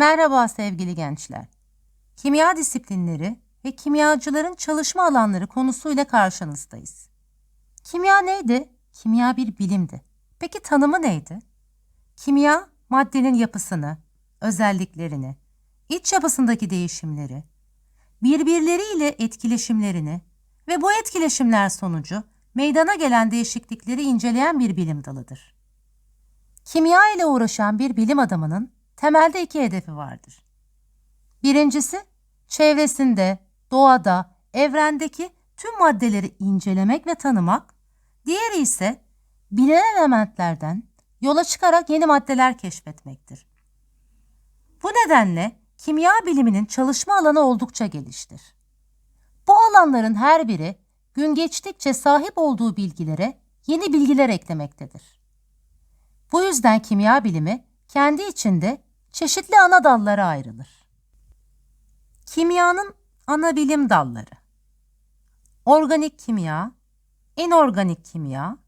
Merhaba sevgili gençler. Kimya disiplinleri ve kimyacıların çalışma alanları konusuyla karşınızdayız. Kimya neydi? Kimya bir bilimdi. Peki tanımı neydi? Kimya, maddenin yapısını, özelliklerini, iç yapısındaki değişimleri, birbirleriyle etkileşimlerini ve bu etkileşimler sonucu meydana gelen değişiklikleri inceleyen bir bilim dalıdır. Kimya ile uğraşan bir bilim adamının temelde iki hedefi vardır. Birincisi, çevresinde, doğada, evrendeki tüm maddeleri incelemek ve tanımak. Diğeri ise bilinen elementlerden yola çıkarak yeni maddeler keşfetmektir. Bu nedenle kimya biliminin çalışma alanı oldukça geliştir. Bu alanların her biri gün geçtikçe sahip olduğu bilgilere yeni bilgiler eklemektedir. Bu yüzden kimya bilimi kendi içinde çeşitli ana dallara ayrılır. Kimyanın ana bilim dalları. Organik kimya, inorganik kimya,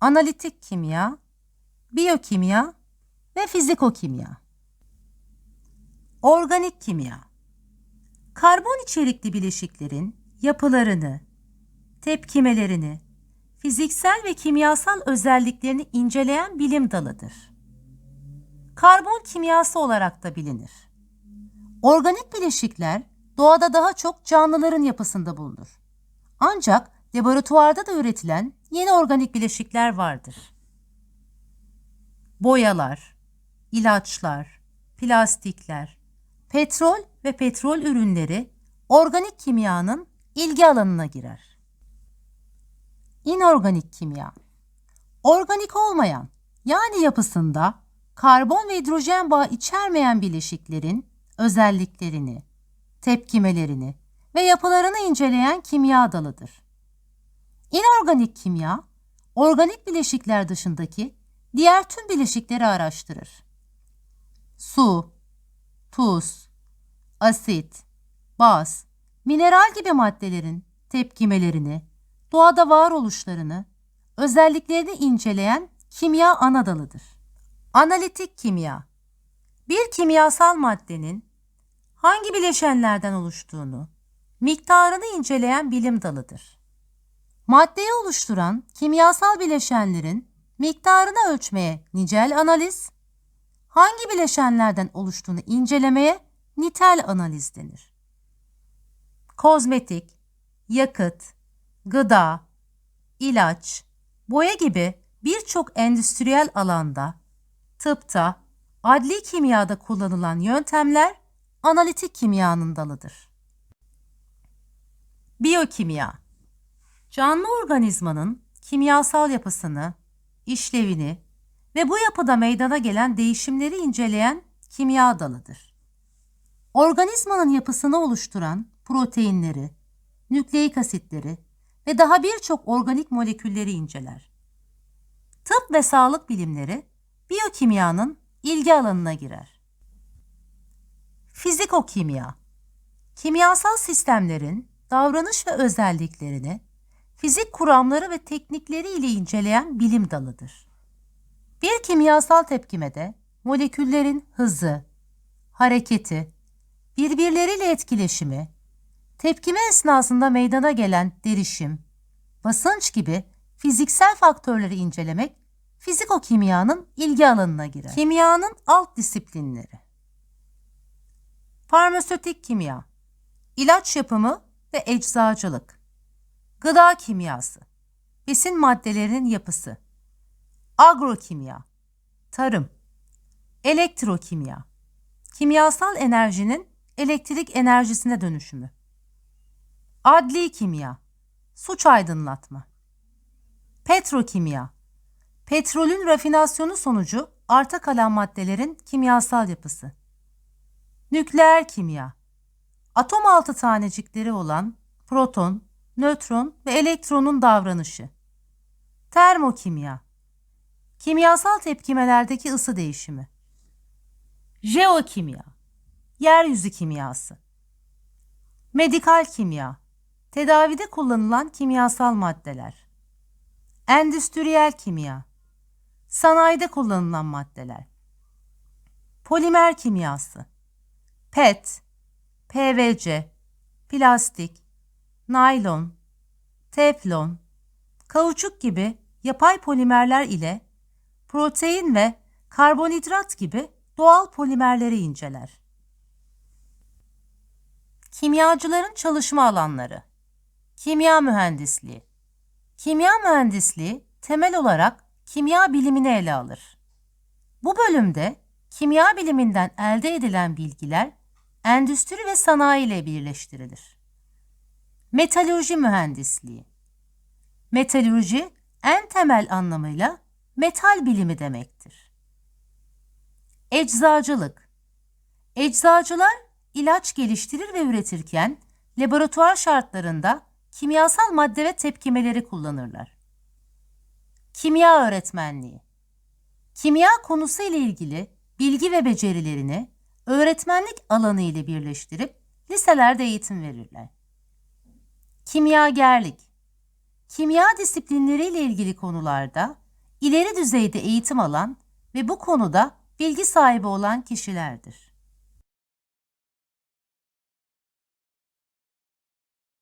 analitik kimya, biyokimya ve fizikokimya. Organik kimya. Karbon içerikli bileşiklerin yapılarını, tepkimelerini, fiziksel ve kimyasal özelliklerini inceleyen bilim dalıdır. Karbon kimyası olarak da bilinir. Organik bileşikler doğada daha çok canlıların yapısında bulunur. Ancak laboratuvarda da üretilen yeni organik bileşikler vardır. Boyalar, ilaçlar, plastikler, petrol ve petrol ürünleri organik kimyanın ilgi alanına girer. İnorganik kimya Organik olmayan yani yapısında karbon ve hidrojen bağı içermeyen bileşiklerin özelliklerini, tepkimelerini ve yapılarını inceleyen kimya dalıdır. İnorganik kimya, organik bileşikler dışındaki diğer tüm bileşikleri araştırır. Su, tuz, asit, baz, mineral gibi maddelerin tepkimelerini, doğada varoluşlarını, özelliklerini inceleyen kimya ana dalıdır. Analitik kimya Bir kimyasal maddenin hangi bileşenlerden oluştuğunu, miktarını inceleyen bilim dalıdır. Maddeyi oluşturan kimyasal bileşenlerin miktarını ölçmeye nicel analiz, hangi bileşenlerden oluştuğunu incelemeye nitel analiz denir. Kozmetik, yakıt, gıda, ilaç, boya gibi birçok endüstriyel alanda, tıpta, adli kimyada kullanılan yöntemler analitik kimyanın dalıdır. Biyokimya Canlı organizmanın kimyasal yapısını, işlevini ve bu yapıda meydana gelen değişimleri inceleyen kimya dalıdır. Organizmanın yapısını oluşturan proteinleri, nükleik asitleri ve daha birçok organik molekülleri inceler. Tıp ve sağlık bilimleri biyokimyanın ilgi alanına girer. Fizikokimya Kimyasal sistemlerin davranış ve özelliklerini fizik kuramları ve teknikleri ile inceleyen bilim dalıdır. Bir kimyasal tepkimede moleküllerin hızı, hareketi, birbirleriyle etkileşimi, tepkime esnasında meydana gelen derişim, basınç gibi fiziksel faktörleri incelemek fizikokimyanın ilgi alanına girer. Kimyanın alt disiplinleri. Farmasötik kimya, ilaç yapımı ve eczacılık, gıda kimyası, besin maddelerinin yapısı, agrokimya, tarım, elektrokimya, kimyasal enerjinin elektrik enerjisine dönüşümü, adli kimya, suç aydınlatma, petrokimya, petrolün rafinasyonu sonucu arta kalan maddelerin kimyasal yapısı, nükleer kimya, atom altı tanecikleri olan proton, nötron ve elektronun davranışı, termokimya, kimyasal tepkimelerdeki ısı değişimi, jeokimya, yeryüzü kimyası, medikal kimya, tedavide kullanılan kimyasal maddeler, endüstriyel kimya, sanayide kullanılan maddeler, polimer kimyası, PET, PVC, plastik, naylon, teflon, kauçuk gibi yapay polimerler ile protein ve karbonhidrat gibi doğal polimerleri inceler. Kimyacıların çalışma alanları. Kimya mühendisliği. Kimya mühendisliği temel olarak kimya bilimini ele alır. Bu bölümde kimya biliminden elde edilen bilgiler endüstri ve sanayi ile birleştirilir. Metalürji mühendisliği Metalürji en temel anlamıyla metal bilimi demektir. Eczacılık Eczacılar ilaç geliştirir ve üretirken laboratuvar şartlarında kimyasal madde ve tepkimeleri kullanırlar. Kimya öğretmenliği Kimya konusu ile ilgili bilgi ve becerilerini öğretmenlik alanı ile birleştirip liselerde eğitim verirler. Kimyagerlik Kimya disiplinleri ile ilgili konularda ileri düzeyde eğitim alan ve bu konuda bilgi sahibi olan kişilerdir.